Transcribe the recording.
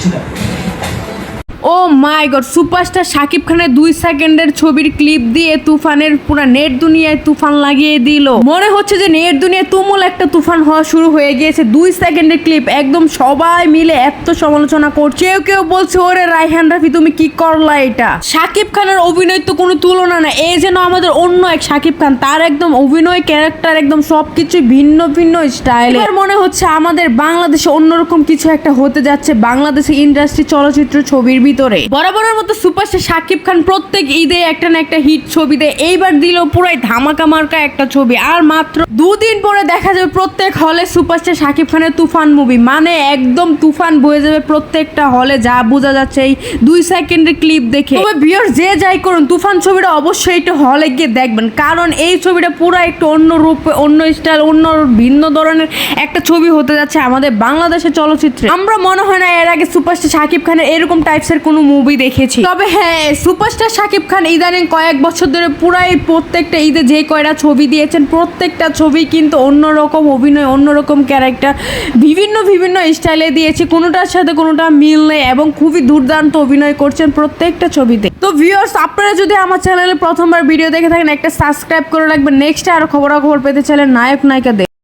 시키는 거예요. Oh my god, superstar Shakib খানের দুই সেকেন্ডের ছবির ক্লিপ দিয়ে তুফানের পুরো নেট দুনিয়ায় তুফান লাগিয়ে দিল। মনে হচ্ছে যে নেট দুনিয়ায় তুমুল একটা তুফান হওয়া শুরু হয়ে গিয়েছে। দুই সেকেন্ডের ক্লিপ একদম সবাই মিলে এত সমালোচনা করছে। কেউ কেউ বলছে, ওরে রাইহান রাফি, তুমি কি করলা এটা? শাকিব খানের অভিনয় তো কোনো তুলনা না। এই যেন আমাদের অন্য এক শাকিব খান, তার একদম অভিনয় ক্যারেক্টার একদম সবকিছু ভিন্ন ভিন্ন স্টাইল এবার মনে হচ্ছে আমাদের বাংলাদেশে অন্যরকম কিছু একটা হতে যাচ্ছে। বাংলাদেশে ইন্ডাস্ট্রি চলচ্চিত্র ছবির ভিতরে। বরাবরের মতো সুপারস্টার শাকিব খান প্রত্যেক ঈদে একটা না একটা হিট ছবি দেয়। এইবার দিল পুরাই ধামাকা মার্কা একটা ছবি। আর মাত্র দুদিন পরে দেখা যাবে প্রত্যেক হলে সুপারস্টার শাকিব খানের তুফান মুভি মানে একদম তুফান বয়ে যাবে প্রত্যেকটা হলে, যা বোঝা যাচ্ছে এই দুই সেকেন্ডের ক্লিপ দেখে। তবে ভিউয়ার যে যাই করুন, তুফান ছবিটা অবশ্যই একটু হলে গিয়ে দেখবেন। কারণ এই ছবিটা পুরো একটু অন্য রূপে, অন্য স্টাইল অন্য ভিন্ন ধরনের একটা ছবি হতে যাচ্ছে আমাদের বাংলাদেশের চলচ্চিত্রে। আমরা মনে হয় না এর আগে সুপারস্টার শাকিব খানের এরকম টাইপসের কোনো মুভি দেখেছি। তবে হ্যাঁ সুপারস্টার শাকিব খান ইদানিং কয়েক বছর ধরে পুরাই প্রত্যেকটা ঈদে যে কয়টা ছবি দিয়েছেন, প্রত্যেকটা ছবি কিন্তু অন্যরকম অভিনয়, অন্যরকম ক্যারেক্টার বিভিন্ন বিভিন্ন স্টাইলে দিয়েছে। কোনোটার সাথে কোনোটা মিল নেই এবং খুবই দুর্দান্ত অভিনয় করছেন প্রত্যেকটা ছবিতে। তো ভিউয়ার্স আপনারা যদি আমার চ্যানেলে প্রথমবার ভিডিও দেখে থাকেন, একটা সাবস্ক্রাইব করে রাখবেন। নেক্সট আরও খবরাখবর পেতে চাইলে নায়ক নায়িকা